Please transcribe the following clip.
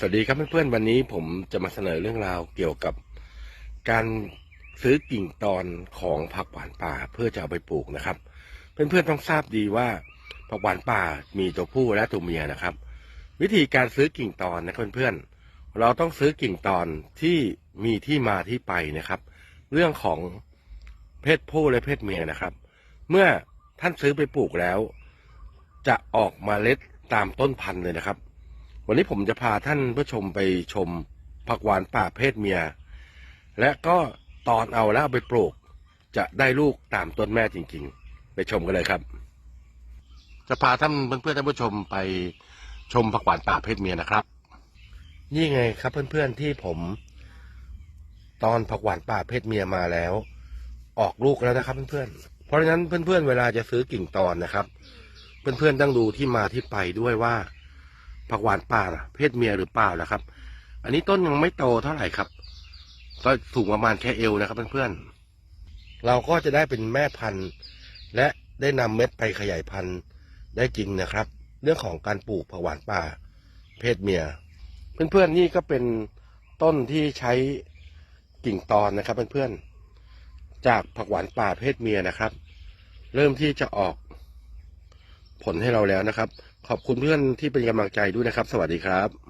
สวัสดีครับเพื่อนๆวันนี้ผมจะมาเสนอเรื่องราวเกี่ยวกับการซื้อกิ่งตอนของผักหวานป่าเพื่อจะเอาไปปลูกนะครับ เพื่อนๆต้องทราบดีว่าผักหวานป่ามีตัวผู้และตัวเมียนะครับ วิธีการซื้อกิ่งตอนนะเพื่อนๆเราต้องซื้อกิ่งตอนที่มีที่มาที่ไปนะครับ เรื่องของเพศผู้และเพศเมียนะครับ เมื่อท่านซื้อไปปลูกแล้ว จะออกมาเล็ดตามต้นพันธุ์เลยนะครับ วันนี้ผมจะพาท่านผู้ชมไปชมผักหวานป่าเพศเมีย และก็ตอนเอาแล้วเอาไปปลูก จะได้ลูกตามต้นแม่จริงๆ ไปชมกันเลยครับ จะพาท่านเพื่อนๆท่านผู้ชมไปชมผักหวานป่าเพศเมียนะครับ นี่ไงครับเพื่อนๆที่ผม ตอนผักหวานป่าเพศเมียมาแล้ว ออกลูกแล้วนะครับเพื่อนๆเพราะฉะนั้นเพื่อนๆเวลาจะซื้อกิ่งตอนนะครับ เพื่อนๆต้องดูที่มาที่ไปด้วยว่า ผักหวานป่าน่ะ เพศเมียหรือเปล่านะครับ อันนี้ต้นยังไม่โตเท่าไหร่ครับ ก็สูงประมาณแค่เอวนะครับเพื่อนๆ เราก็จะได้เป็นแม่พันธุ์ และได้นำเม็ดไปขยายพันธุ์ได้จริงนะครับ เรื่องของการปลูกผักหวานป่า เพศเมีย เพื่อนๆนี่ก็เป็นต้นที่ใช้กิ่งตอนนะครับเพื่อนๆ จากผักหวานป่าเพศเมียนะครับ เริ่มที่จะออกผลให้เราแล้วนะครับ ขอบคุณเพื่อนที่เป็นกำลังใจด้วยนะครับ สวัสดีครับ